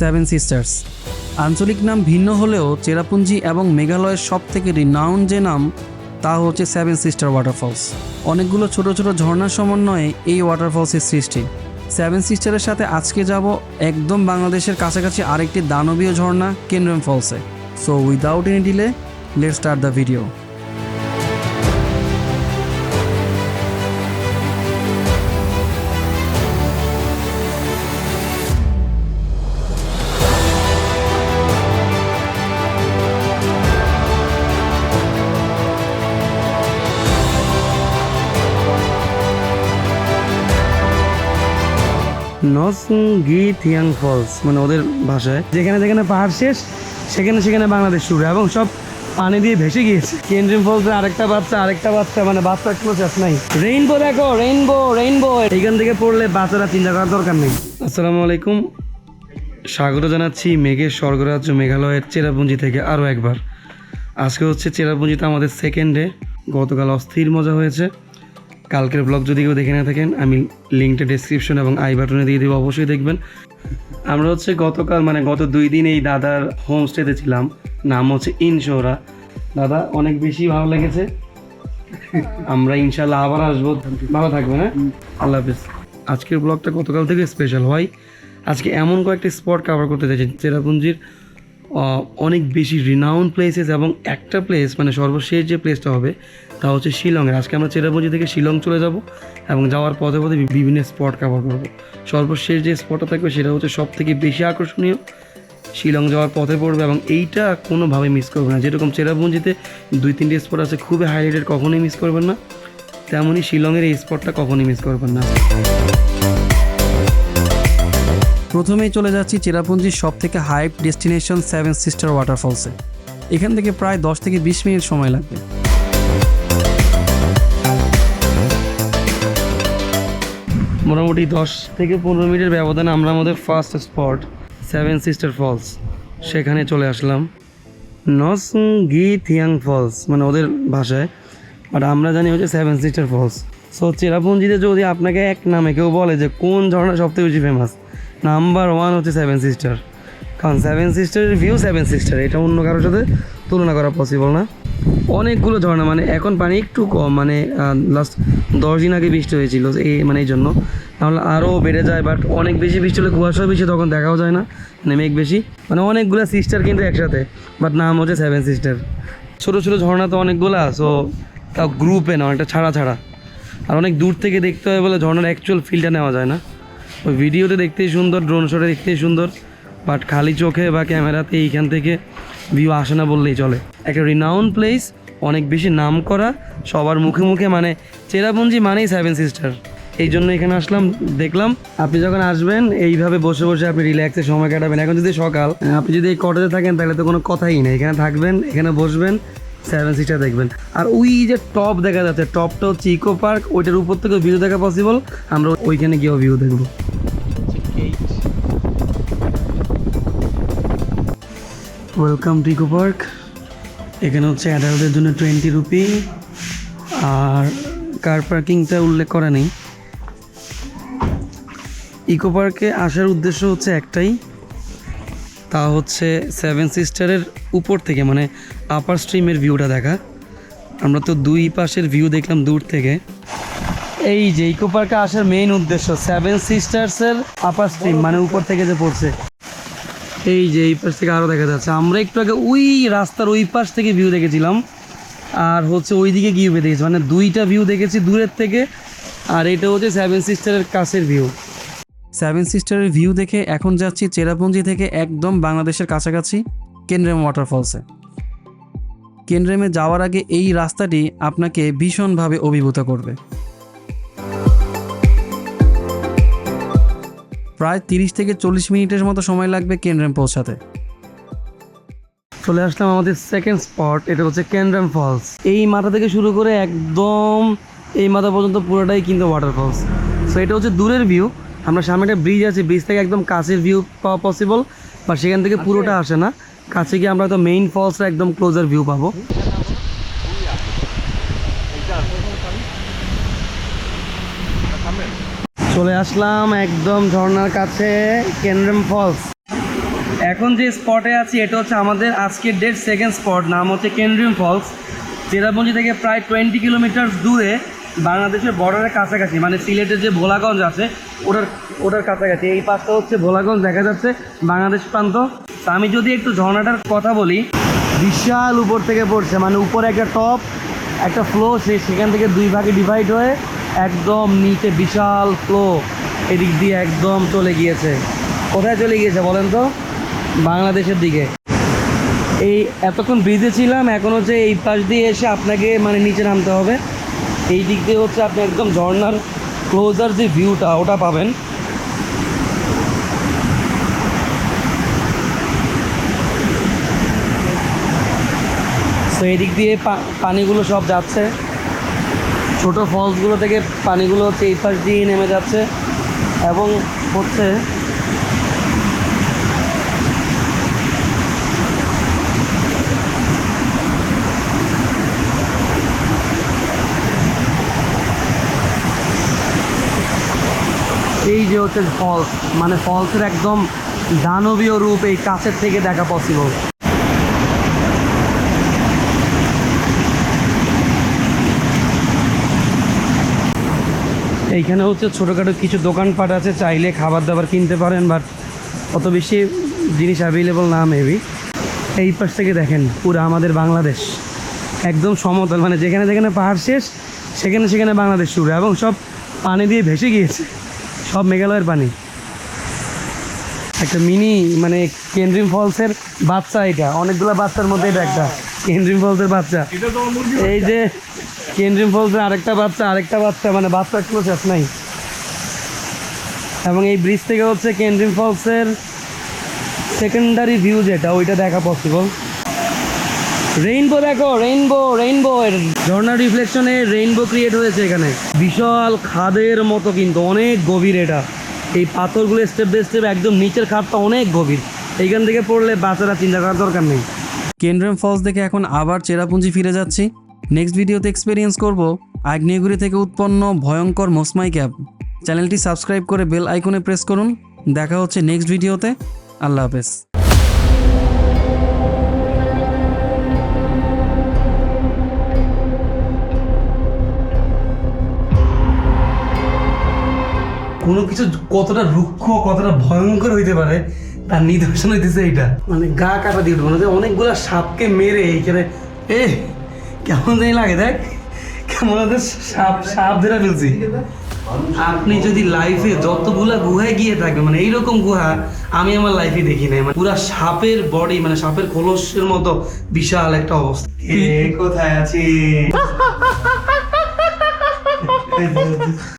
Seven sisters আঞ্চলিক নাম ভিন্ন হলেও চেরাপুঞ্জি এবং মেঘালয়ের সব থেকে রিনাউন্ড যে নাম, তা হচ্ছে সেভেন সিস্টার ওয়াটারফলস অনেকগুলো ছোট ছোট ঝর্ণার সমন্বয়ে এই ওয়াটারফলসের সৃষ্টি। সেভেন সিস্টারের সাথে আজকে যাব একদম বাংলাদেশের কাছাকাছি আরেকটি দানবীয় ঝর্ণা কেন্দ্রম ফলসে so without any delay let start the video Nohsngithiang falls মানে ওদের ভাষায়। যেখানে যেখানে পাহাড় শেষ, সেখানে সেখানে বাংলাদেশ শুরু এবং সব পানি দিয়ে ভেসে গিয়েছে। কেন্দ্রিম ফলসে আরেকটা বাচ্চা আরেকটা বাচ্চা মানে বাচ্চা কোনো চাষ নাই। রেইনবো দেখো রেইনবো রেইনবো এইখান থেকে পড়লে বাচ্চারা চিন্তা করার দরকার নেই। আসসালামু আলাইকুম। স্বাগত জানাচ্ছি মেঘের স্বর্গরাজ্য মেঘালয়ের চেরাপুঞ্জি থেকে আরও একবার। আজকে হচ্ছে চেরাপুঞ্জিতে আমাদের সেকেন্ড ডে গতকাল অস্থির মজা হয়েছে। কালকের ব্লগ যদি কেউ দেখে না থাকেন, আমি লিঙ্কটা ডেসক্রিপশন এবং আই বাটনে দিয়ে দেবো, অবশ্যই দেখবেন। আমরা হচ্ছে গতকাল মানে গত দুই দিন এই দাদার হোমস্টেতে ছিলাম, নাম হচ্ছে ইনশোরা। দাদা, অনেক বেশি ভালো লেগেছে। আমরা ইনশাল্লাহ আবার আসব। ভালো থাকবে না আল্লাহ হাফিজ। আজকের ব্লগটা গতকাল থেকে স্পেশাল হয়। আজকে এমন কয়েকটি স্পট কভার করতে চাইছি, চেরাপুঞ্জির অনেক বেশি রিনাউন্ড প্লেসেস এবং একটা প্লেস মানে সর্বশেষ যে প্লেসটা হবে তা হচ্ছে শিলংয়ের। আজকে আমরা চেরাপুঞ্জি থেকে শিলং চলে যাব এবং যাওয়ার পথে পথে বিভিন্ন স্পট কভার করব। সর্বশেষ যে স্পটটা থাকবে সেটা হচ্ছে সব থেকে বেশি আকর্ষণীয়। শিলং যাওয়ার পথে পড়বে এবং এইটা কোনোভাবে মিস করবে না। যেরকম চেরাপুঞ্জিতে দুই, তিনটে স্পট আছে, খুবই হাইলাইটেড কখনোই মিস করবেন না। তেমনই শিলংয়ের এই স্পটটা কখনোই মিস করবেন না। প্রথমেই চলে যাচ্ছি চেরাপুঞ্জির সব থেকে হাইপ ডেস্টিনেশন সেভেন সিস্টার ওয়াটারফলসে এখান থেকে প্রায় দশ থেকে বিশ মিনিট সময় লাগবে। মোটামুটি দশ থেকে পনেরো মিনিটের ব্যবধানে আমরা আমাদের first spot seven sister falls সেখানে চলে আসলাম। নসঙ্গি থিয়াং ফলস মানে ওদের ভাষায় বাট আমরা জানি হচ্ছে সেভেন সিস্টার ফলস সো চেরাপুঞ্জিতে যদি আপনাকে এক নামে কেউ বলে যে কোন ঝর্ণা সবথেকে বেশি ফেমাস নাম্বার ওয়ান হচ্ছে সেভেন সিস্টার কারণ সেভেন সিস্টারের ভিউ সেভেন সিস্টার এটা অন্য কারোর সাথে তুলনা করা পসিবল না। অনেকগুলো ঝর্ণা মানে এখন পানি একটু কম মানে লাস্ট দশ দিন আগে বৃষ্টি হয়েছিল, এই মানে এই জন্য। তাহলে আরও বেড়ে যায় বাট অনেক বেশি বৃষ্টি হলে কুয়াশাও বেশি, তখন দেখাও যায় না মানে মেঘ বেশি। মানে অনেকগুলো সিস্টার কিন্তু একসাথে বাট নাম হচ্ছে সেভেন সিস্টার ছোটো ছোটো ঝর্ণা তো অনেকগুলো সো তাও গ্রুপে না, অনেকটা ছাড়া ছাড়া। আর অনেক দূর থেকে দেখতে হয় বলে ঝর্ণার অ্যাকচুয়াল ফিলটা নেওয়া যায় না। ওই ভিডিওতে দেখতেই সুন্দর ড্রোন শটে দেখতেই সুন্দর। বাট খালি চোখে বা ক্যামেরাতে এইখান থেকে ভিউ আসে না বললেই চলে। একটা রিনাউন প্লেস অনেক বেশি নাম করা, সবার মুখে মুখে মানে চেরাপুঞ্জি মানেই সেভেন সিস্টার এই জন্য এখানে আসলাম, দেখলাম, আপনি যখন আসবেন, এইভাবে বসে বসে আপনি রিল্যাক্সে সময় কাটাবেন। এখন যদি সকাল, আপনি যদি এই কটেজে থাকেন, তাহলে তো কোনো কথাই নেই। এখানে থাকবেন, এখানে বসবেন সেভেন সিস্টার দেখবেন। আর ওই যে টপ দেখা যাচ্ছে টপটা হচ্ছে ইকো পার্ক ওইটার উপর থেকে ভিউ দেখা পসিবল আমরা ওইখানে গিয়েও ভিউ দেখব। ওয়েলকাম টু ইকো পার্ক এখানে হচ্ছে অ্যাডাল্টদের জন্য টোয়েন্টি রুপি আর কার পার্কিংটা উল্লেখ করা নেই। ইকো পার্কে আসার উদ্দেশ্য হচ্ছে একটাই। তা হচ্ছে সেভেন সিস্টারের উপর থেকে মানে আপার স্ট্রিমের ভিউটা দেখা। আমরা তো দুই পাশের ভিউ দেখলাম দূর থেকে। এই যে ইকো পার্কে আসার মেইন উদ্দেশ্য সেভেন সিস্টার্সের আপার স্ট্রিম মানে উপর থেকে যে পড়ছে। এই যে এই পাশ থেকে আরও দেখা যাচ্ছে। আমরা একটু আগে ওই রাস্তার ওই পাশ থেকে ভিউ দেখেছিলাম। আর হচ্ছে ওই দিকে গিয়ে দেখেছি। মানে দুইটা ভিউ দেখেছি দূরের থেকে। আর এটা হচ্ছে সেভেন সিস্টারের কাছের ভিউ সেভেন সিস্টারের ভিউ দেখে এখন যাচ্ছি চেরাপুঞ্জি থেকে একদম বাংলাদেশের কাছাকাছি কেন্দ্রেম ওয়াটারফলসে কেন্দ্রেমে যাওয়ার আগে এই রাস্তাটি আপনাকে ভীষণভাবে অভিভূত করবে। প্রায় তিরিশ থেকে চল্লিশ মিনিটের মতো সময় লাগবে কেন্দ্রেম পৌঁছাতে। চলে আসলাম আমাদের সেকেন্ড স্পট এটা হচ্ছে কেন্দ্রাম ফলস এই মাথা থেকে শুরু করে একদম এই মাথা পর্যন্ত পুরোটাই কিন্তু ওয়াটারফলস সো এটা হচ্ছে দূরের ভিউ আমরা সামনে একটা ব্রিজ আছে ব্রিজ থেকে একদম কাছের ভিউ পাওয়া পসিবল বা সেখান থেকে পুরোটা আসে না। কাছে গিয়ে আমরা তো মেইন ফলসটা একদম ক্লোজার ভিউ পাবো। চলে আসলাম একদম ঝর্ণার কাছে কেন্দ্রম ফলস। এখন যে স্পটে আছি, এটা হচ্ছে আমাদের আজকের ডেট সেকেন্ড স্পট নাম হচ্ছে কেন্দ্রিম ফলস। চেরাপুঞ্জি থেকে প্রায় টোয়েন্টি কিলোমিটার দূরে বাংলাদেশের বর্ডারের কাছাকাছি মানে সিলেটের যে ভোলাগঞ্জ আছে, ওটার ওটার কাছাকাছি। এই পাশটা হচ্ছে ভোলাগঞ্জ, দেখা যাচ্ছে বাংলাদেশ প্রান্ত। আমি যদি একটু ঝর্ণাটার কথা বলি, বিশাল উপর থেকে পড়ছে মানে উপরে একটা টপ একটা ফ্লো সেখান থেকে দুই ভাগে ডিভাইড হয়ে একদম নিচে বিশাল ফ্লো এদিক দিয়ে একদম চলে গিয়েছে। কোথায় চলে গিয়েছে বলেন তো? বাংলাদেশের দিকে। এই এতক্ষণ ব্রিজে ছিলাম, এখন হচ্ছে এই পাশ দিয়ে এসে আপনাকে মানে নিচে নামতে হবে। এই দিক দিয়ে হচ্ছে আপনি একদম ঝর্নার ক্লোজার যে ভিউটা ওটা পাবেন। তো এই দিক দিয়ে পানিগুলো সব যাচ্ছে। ছোট ফলসগুলো থেকে পানিগুলো হচ্ছে এই পাশ দিয়ে নেমে যাচ্ছে এবং হচ্ছে এই যে হচ্ছে ফলস মানে ফলসের একদম দানবীয় রূপ এই কাছের থেকে দেখা পসিবল এইখানে হচ্ছে ছোটোখাটো কিছু দোকানপাট আছে, চাইলে খাবার দাবার কিনতে পারেন বাট অত বেশি জিনিস অ্যাভেলেবল না মেবি এই পাশ থেকে দেখেন, পুরো আমাদের বাংলাদেশ। একদম সমতল মানে যেখানে যেখানে পাহাড় শেষ, সেখানে সেখানে বাংলাদেশ শুরু, এবং সব পানি দিয়ে ভেসে গিয়েছে। সব মেঘালয়ের পানি। একটা মিনি মানে কেন্দ্রিম ফলসের বাচ্চা এটা, অনেকগুলো বাচ্চার মধ্যে এটা একটা, কেন্দ্রিম ফলসের বাচ্চা। এই যে কেন্দ্রিম ফলসের আরেকটা বাচ্চা আরেকটা বাচ্চা মানে বাচ্চার কোনো শেষ নাই। এবং এই ব্রিজ থেকে হচ্ছে কেন্দ্রিম ফলসের সেকেন্ডারি ভিউ যেটা, ওইটা দেখা পসিবল রেইনবো দেখো রেইনবো রেইনবো ঝর্ণা রিফ্লেকশনে রেইনবো ক্রিয়েট হয়েছে এখানে। বিশাল খাদের মতো কিন্তু, অনেক গভীর এটা। এই পাথরগুলো স্টেপ বাই স্টেপ একদম নিচের খাদটা অনেক গভীর। এইখান থেকে পড়লে বাচ্চারা চিন্তা করার দরকার নেই। কেন্দ্রেম ফলস দেখে এখন আবার চেরাপুঞ্জি ফিরে যাচ্ছি। নেক্সট ভিডিওতে এক্সপিরিয়েন্স করব আগ্নেয়গিরি থেকে উৎপন্ন ভয়ঙ্কর মোসমাই ক্যাব। চ্যানেলটি সাবস্ক্রাইব করে বেল আইকনে প্রেস করুন। দেখা হচ্ছে নেক্সট ভিডিওতে আল্লাহ হাফেজ। কোনো কিছু কতটা রুক্ষ, কতটা ভয়ঙ্কর হইতে পারে, তার নিদর্শন হইতেছে এইটা। মানে গা কাটা দিয়ে অনেকগুলো সাপকে মেরে এইখানে এ কেমন জানি লাগে দেখ। কেমন সাপ সাপ ধরে ফেলছি। আপনি যদি লাইফে যতগুলা গুহায় গিয়ে থাকবেন মানে এইরকম গুহা আমি আমার লাইফে দেখি নাই। মানে পুরা সাপের বডি মানে সাপের খোলসের মতো বিশাল একটা অবস্থা। কোথায় আছিস?